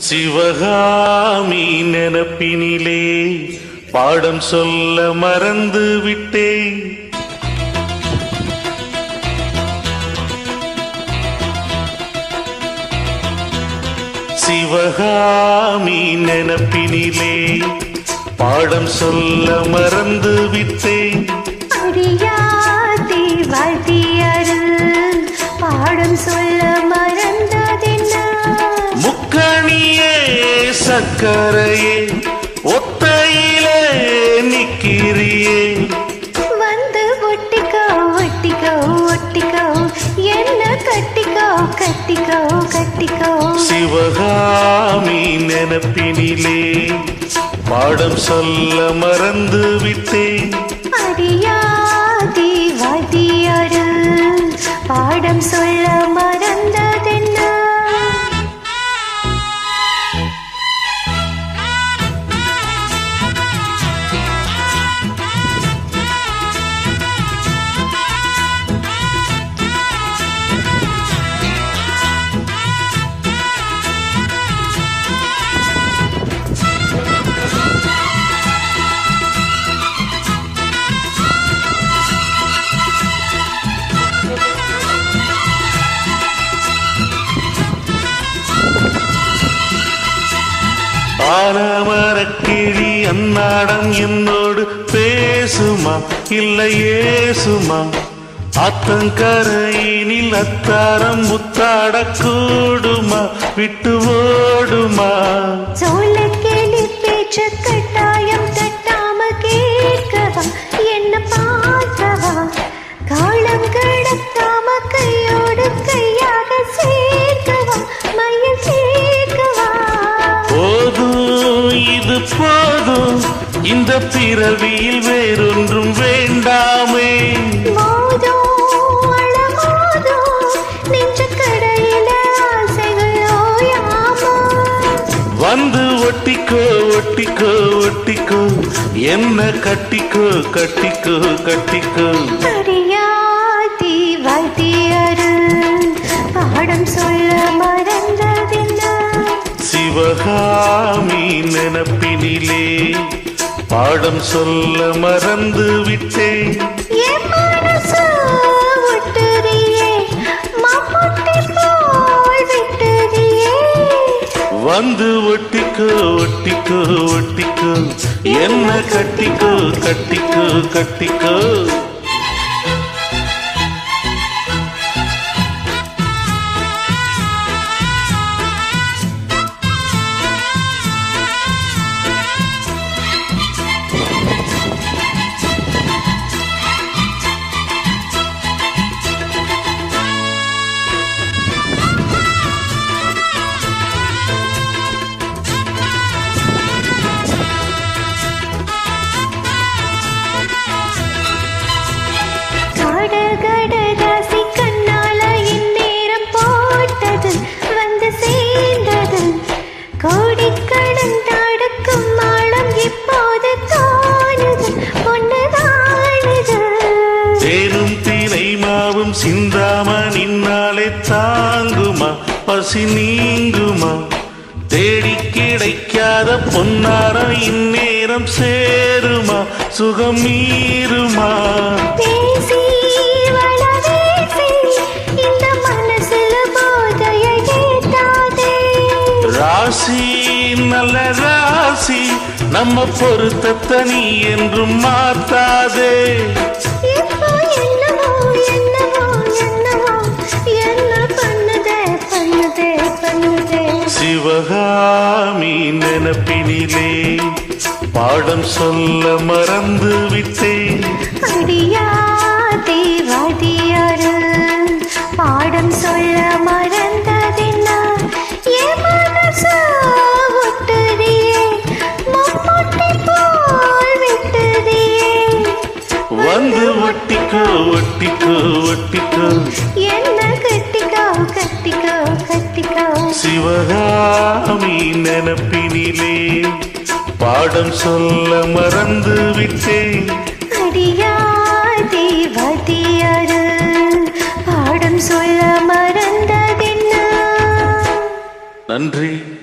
சிவகாமி நெனப்பினிலே பாடம் சொல்ல மறந்து விட்டேன் சிவகாமி நெனப்பினிலே பாடம் சொல்ல மறந்து விட்டேன் பாடம் சொல்ல சக்கரையே ஒத்தையிலே நிக்கிறியே வந்து ஒட்டிக்கோ ஒட்டிக்கோ ஒட்டிக்கோ. என்ன கட்டிக்கோ கட்டிக்கோ கட்டிக்கோ. சிவகாமி நினப்பினிலே பாடம் சொல்ல மறந்து விட்டேன். அறியாதே வாத்தியாரு பாடம் சொல்ல ஆனமரக்கிளி அன்னாடம் என்னோடு பேசுமா? இல்லை ஏசுமா? அத்தங்கரையினில் அத்தாரம் முத்தாட கூடுமா? விட்டு ஓடுமா? சோளக்கேலி பேச்சு கட்டு போதும். இந்த பிறவியில் வேறொன்றும் வேண்டாமே. வந்து ஒட்டிக்கோ ஒட்டிக்கோ ஒட்டிக்கோ. என்ன கட்டிக்கோ கட்டிக்கோ கட்டிக்கோ. சிவகாமி நினப்பினிலே பாடம் சொல்ல மறந்து விட்டேன். வந்து ஒட்டிக்கோ ஒட்டிக்கோ ஒட்டிக்கோ என்ன கட்டிக்கோ கட்டிக்கோ கட்டிக்கோ போட்டது, வந்து சேர்ந்தது. கோடிக்கடன் தடுக்கும் ஆழம் இப்போது தோணுது, பொண்ணுதானுது. தேனும் தீனை மாவும் சிந்தாம நின்னாலே தாங்குமா பசி நீங்குமா தேடி கிடைக்காத பொன்னாரம் இந்நேரம் சேருமா சுகம் மீறுமா பேசி ராசி நல்ல ராசி. நம்ம பொருத்தத்தை நீ என்றும் மாத்தாதே. சிவகாமி நினப்பினிலே பாடம் சொல்ல மறந்து விட்டேன் அடியாதே ஒட்டிக்கோ ஒட்டிக்கோ. என்ன கட்டிக்கோ கட்டிக்கோ கட்டிக்கோ. சிவகாமி நினப்பினிலே பாடம் சொல்ல மறந்து விட்டேன். அடியாதே வாத்தியாரு பாடம் சொல்ல மறந்ததென்ன? நன்றி.